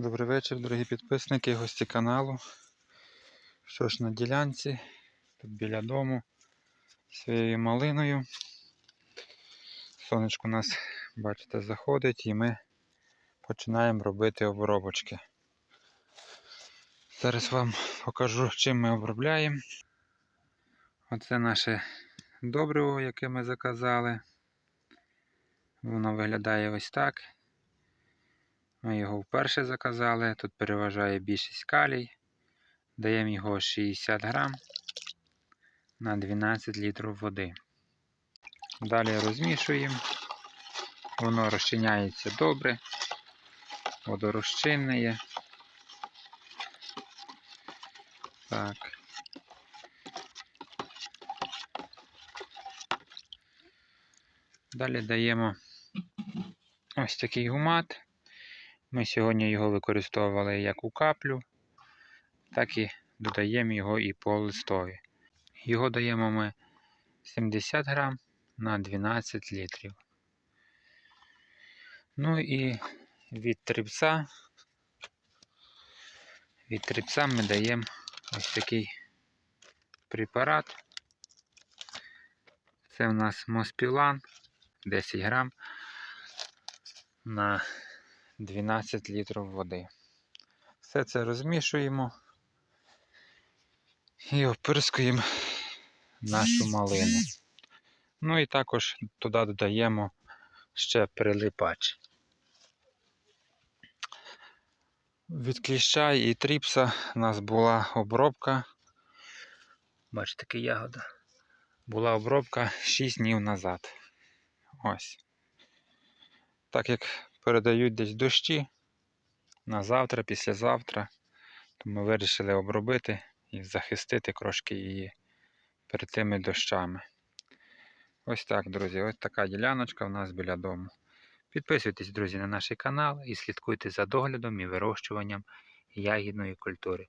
Добрий вечір, дорогі підписники, гості каналу. Що ж на ділянці, тут біля дому, своєю малиною. Сонечко у нас, бачите, заходить і ми починаємо робити обробочки. Зараз вам покажу, чим ми обробляємо. Оце наше добриво, яке ми заказали. Воно виглядає ось так. Ми його вперше заказали. Тут переважає більшість калій. Даємо його 60 грам на 12 літрів води. Далі розмішуємо. Воно розчиняється добре, водорозчинне. Так. Далі даємо ось такий гумат. Ми сьогодні його використовували як у каплю, так і додаємо його і по листові. Його даємо ми 70 грам на 12 літрів. Ну і від трипса, від трипса ми даємо ось такий препарат. Це у нас Моспілан 10 грам на 12 літрів води. Все це розмішуємо і опирскуємо нашу малину. Ну і також туди додаємо ще прилипач. Від кліща і тріпса у нас була обробка. Бачите, така ягода. Була обробка 6 днів назад. Ось. Так як передають десь дощі на завтра, післязавтра, то ми вирішили обробити і захистити трошки її перед тими дощами. Ось так, друзі, ось така діляночка в нас біля дому. Підписуйтесь, друзі, на наш канал і слідкуйте за доглядом і вирощуванням ягідної культури.